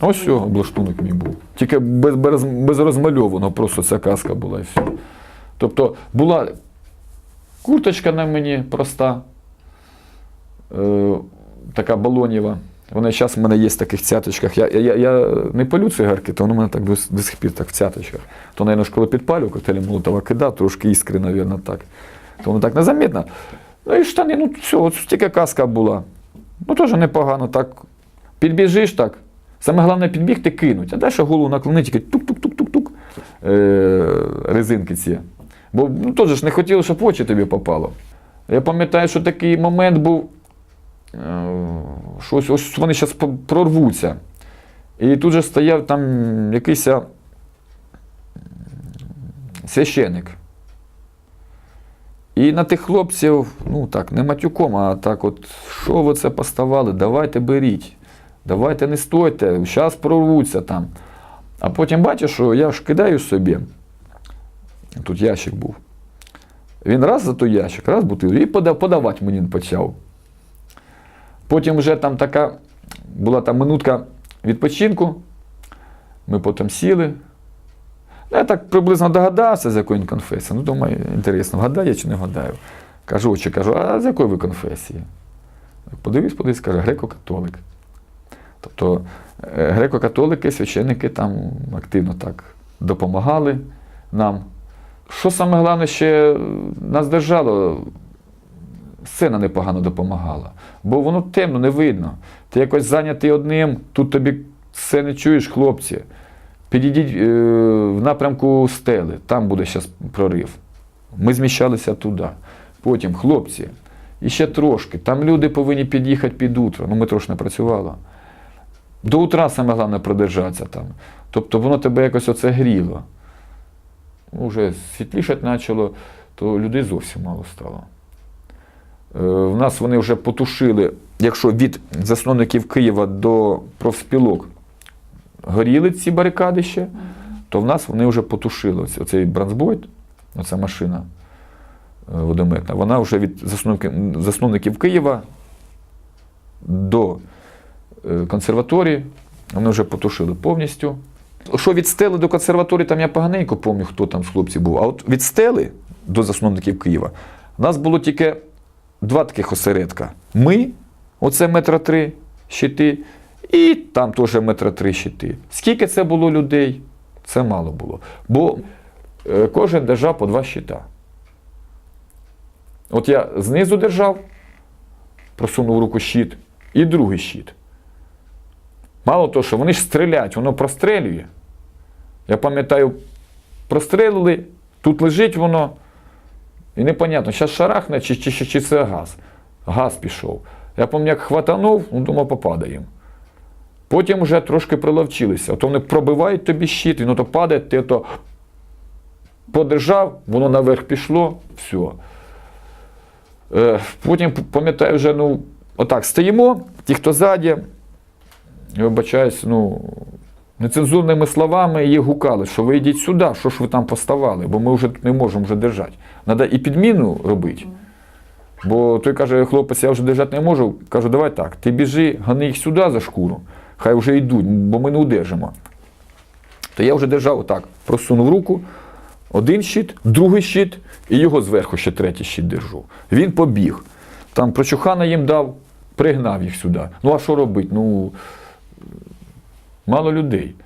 Ось все, облаштунок мій був. Тільки без, без, без розмальованого, просто ця казка була і все. Тобто була курточка на мені проста, е, така балонєва. Вона зараз в мене є в таких цяточках. Я, я, я не палю цигарки, то воно в мене так до, до сих пір так в цяточках. То, мабуть, коли підпалю, коктейлі Молотова кидав, трошки іскри, мабуть, так. То воно так незамітно. Ну і штани, ну все, от тільки казка була. Ну теж непогано, так. Підбіжиш так. Саме головне підбігти кинуть, а далі голову наклонити, тільки тук-тук-тук-тук-тук. Е, резинки ці. Бо ну, теж ж не хотіло, щоб очі тобі попало. Я пам'ятаю, що такий момент був. е, що ось, ось вони зараз прорвуться. І тут же стояв там якийсь священик. І на тих хлопців, ну так, не матюком, а так, от, що ви це поставали, давайте беріть, давайте не стойте, зараз прорвуться там. А потім бачиш, що я ж кидаю собі. Тут ящик був. Він раз за той ящик, раз бутилку, і подавати мені почав. Потім вже там така була там минутка відпочинку. Ми потім сіли. Ну, Я так приблизно догадався, з якої він конфесії. Ну, думаю, інтересно, вгадає чи не вгадаю. Кажу, чи кажу, а з якої ви конфесії? Подивись, подивись, каже, греко-католик. Тобто е, греко-католики, священники там активно так допомагали нам. Що саме головне, ще нас держало, сцена непогано допомагала. Бо воно темно, не видно. Ти якось зайнятий одним, тут тобі все не чуєш, хлопці. Підійдіть е, в напрямку стели, там буде зараз прорив. Ми зміщалися туди. Потім, хлопці, і ще трошки. Там люди повинні під'їхати під утро. Ну, ми трошки не працювали. До утра саме головне продержатися там. Тобто воно тебе якось оце гріло. Уже світлішати почало, то людей зовсім мало стало. Е, В нас вони вже потушили, якщо від засновників Києва до профспілок горіли ці барикади ще, то в нас вони вже потушили. Оце- Оцей бранцбойт, оця машина е, водометна, вона вже від засновників, Києва до консерваторії, вони вже потушили повністю. Що від стели до консерваторії, там я поганенько пам'ятаю, хто там з хлопців був. А от від стели до засновників Києва у нас було тільки два таких осередка. Ми, оце метра три щити, і там теж метра три щити. Скільки це було людей? Це мало було. Бо е, кожен держав по два щита. От я знизу держав, просунув руку щит, і другий щит. Мало того, що вони ж стріляють, воно прострелює. Я пам'ятаю, прострелили, тут лежить воно, і непонятно, зараз шарахне, чи, чи, чи, чи це газ. Газ пішов. Я пам'ятаю, як хватанув, ну думав, попадаємо. Потім вже трошки приловчилися. Ото вони пробивають тобі щит, він ото падає, ти ото подержав, воно наверх пішло, все. Потім пам'ятаю вже, ну, отак стоїмо, ті, хто ззаді, вибачаюсь, ну, нецензурними словами їх гукали, що ви йдіть сюди, що ж ви там поставали, бо ми вже тут не можемо вже держати. Треба і підміну робити. Бо той каже, хлопець, я вже держати не можу. Кажу, давай так, ти біжи, гани їх сюди за шкуру, хай вже йдуть, бо ми не удержимо. То я вже держав отак, просунув руку, один щит, другий щит, і його зверху ще третій щит держу. Він побіг. Там прочухана їм дав, пригнав їх сюди. Ну а що робити? Ну, мало людей.